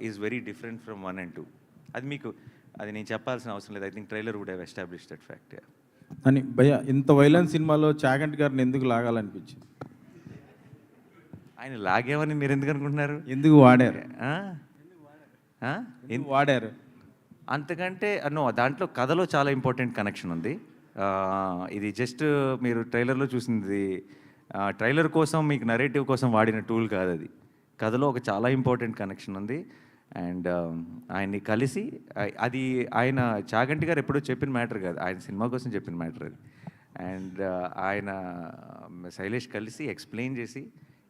Is very different from one and two అది మీకు అది నేను చెప్పాల్సిన అవసరం లేదు. I think trailer would have establish that fact అని భయ ఇంత వైలెన్స్ సినిమాలో చాగంటి గారిని ఎందుకు లాగాలనిపించింది? ఆయన లాగేమని మీరు ఎందుకు అనుకుంటున్నారు? ఎందుకు వాడారు? ఎందుకు వాడారు? అంతకంటే నో దాంట్లో కథలో చాలా ఇంపార్టెంట్ కనెక్షన్ ఉంది. ఆ, ఇది జస్ట్ మీరు ట్రైలర్లో చూసింది. ట్రైలర్ కోసం మీకు నరేటివ్ కోసం వాడిన టూల్ కాదు అది. కథలో ఒక చాలా ఇంపార్టెంట్ కనెక్షన్ ఉంది. అండ్ ఆయన్ని కలిసి అది ఆయన చాగంటి గారు ఎప్పుడో చెప్పిన మ్యాటర్ కాదు. ఆయన సినిమా కోసం చెప్పిన మ్యాటర్ అది. అండ్ ఆయన శైలేష్ కలిసి ఎక్స్ప్లెయిన్ చేసి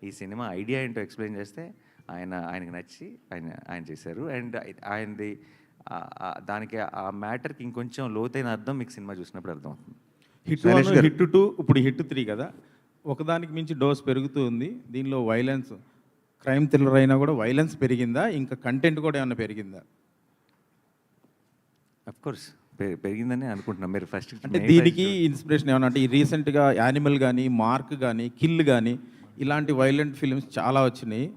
ఈ సినిమా ఐడియా ఏంటో ఎక్స్ప్లెయిన్ చేస్తే ఆయన ఆయనకి నచ్చి ఆయన ఆయన చేశారు. అండ్ ఆయనది దానికి ఆ మ్యాటర్కి ఇంకొంచెం లోతైన అర్థం మీకు సినిమా చూసినప్పుడు అర్థం అవుతుంది హిట్ వన్ హిట్ టూ ఇప్పుడు హిట్ త్రీ కదా. ఒకదానికి మించి డోస్ పెరుగుతూ ఉంది. దీనిలో వైలెన్స్ క్రైమ్ థ్రిల్లర్ అయినా కూడా వైలెన్స్ పెరిగిందా? ఇంకా కంటెంట్ కూడా ఏమైనా పెరిగిందా? అఫ్ కోర్స్ పెరిగిందని అనుకుంటున్నాం. మీరు ఫస్ట్ అంటే దీనికి ఇన్స్పిరేషన్ ఏమన్నా? అంటే ఈ రీసెంట్గా యానిమల్ కానీ మార్క్ కానీ కిల్ కానీ ఇలాంటి వైలెంట్ ఫిల్మ్స్ చాలా వచ్చినాయి.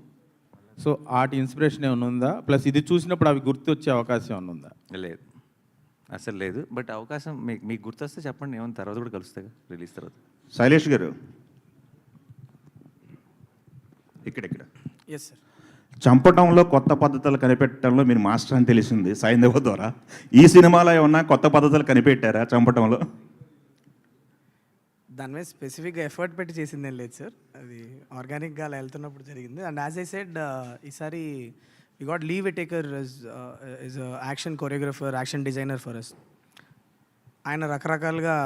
సో వాటి ఇన్స్పిరేషన్ ఏమైనా ఉందా? ప్లస్ ఇది చూసినప్పుడు అవి గుర్తొచ్చే అవకాశం ఏమైనా ఉందా? లేదు. అసలు లేదు. బట్ అవకాశం మీకు మీకు గుర్తొస్తే చెప్పండి. ఏమైనా తర్వాత కూడా కలుస్తాగా? రిలీజ్ తర్వాత. శైలేష్ గారు. ఇక్కడిక్కడ ఎస్ సార్ చంపటంలో కొత్త పద్ధతులు కనిపెట్టడంలో మీరు మాస్టర్ అని తెలిసింది సైంధవ ద్వారా. ఈ సినిమాలో ఏమన్నా కొత్త పద్ధతులు కనిపెట్టారా చంపటంలో? దాని మీద స్పెసిఫిక్గా ఎఫర్ట్ పెట్టి చేసిందేం లేదు సార్ అది ఆర్గానిక్గా అలా వెళ్తున్నప్పుడు జరిగింది. అండ్ యాజ్ ఐ సెడ్ ఈసారి we got Lee Whittaker is is action choreographer action designer for us ఆయన రకరకాలుగా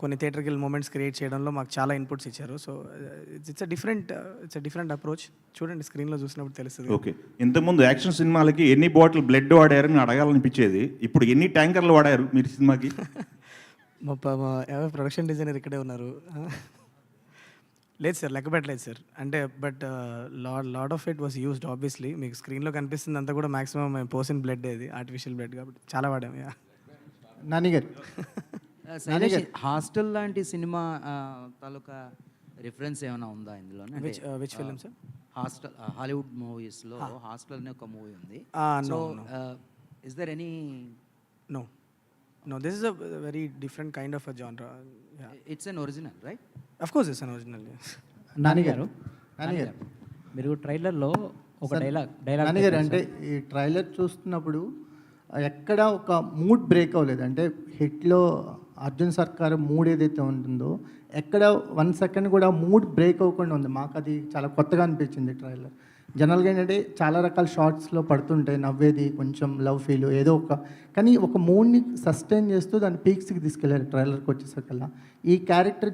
కొన్ని థియేటర్కి మూమెంట్స్ క్రియేట్ చేయడంలో మాకు చాలా ఇన్పుట్స్ ఇచ్చారు. So it's it's different it's a different approach చూడండి స్క్రీన్లో చూసినప్పుడు తెలుస్తుంది. ఓకే. ఇంతకుముందు యాక్షన్ సినిమాలకి ఎన్ని బాటిల్ బ్లడ్ వాడారని అడగాలనిపించేది. ఇప్పుడు ఎన్ని ట్యాంకర్లు వాడారు మీరు సినిమాకి? మా ప్రొడక్షన్ డిజైనర్ ఇక్కడే ఉన్నారు. లేదు సార్ లెక్క పెట్టలేదు సార్. అంటే but lot lot of it was used obviously. మీకు స్క్రీన్లో కనిపిస్తుంది అంతా కూడా మాక్సిమం మేము పోసిన బ్లడ్ అది ఆర్టిఫిషియల్ బ్లడ్ కాబట్టి. చాలా వాడాం యా. నానిగారు శైలేష్ హాస్టల్ లాంటి సినిమా తాలూకా రిఫరెన్స్ ఏమైనా ఉందా ఇందులో which film, sir? Hostel Hollywood మూవీస్లో హాస్టల్ అనే ఒక మూవీ ఉంది. So no, is there any no. No this is a very different kind of a genre it's an original right of course is an original నానిగారు నానిగారు నాన్నగారు, మీరు ట్రైలర్లో ఒక sir, dialogue dialogue నాన్నగారు అంటే ఈ ట్రైలర్ చూస్తున్నప్పుడు ఎక్కడ ఒక మూడ్ బ్రేక్ అవ్వలేదు. అంటే హిట్లో అర్జున్ సర్కార్ మూడ్ ఏదైతే ఉంటుందో ఎక్కడ వన్ సెకండ్ కూడా మూడ్ బ్రేక్ అవ్వకుండా ఉంది. మాకు అది చాలా కొత్తగా అనిపించింది ట్రైలర్. జనరల్గా ఏంటంటే చాలా రకాల షార్ట్స్లో పడుతుంటాయి నవ్వేది కొంచెం లవ్ ఫీల్ ఏదో ఒక. కానీ ఒక మూడ్ని సస్టైన్ చేస్తూ దాని పీక్స్కి తీసుకెళ్ళారు ట్రైలర్కి వచ్చేసరికల్లా. ఈ క్యారెక్టర్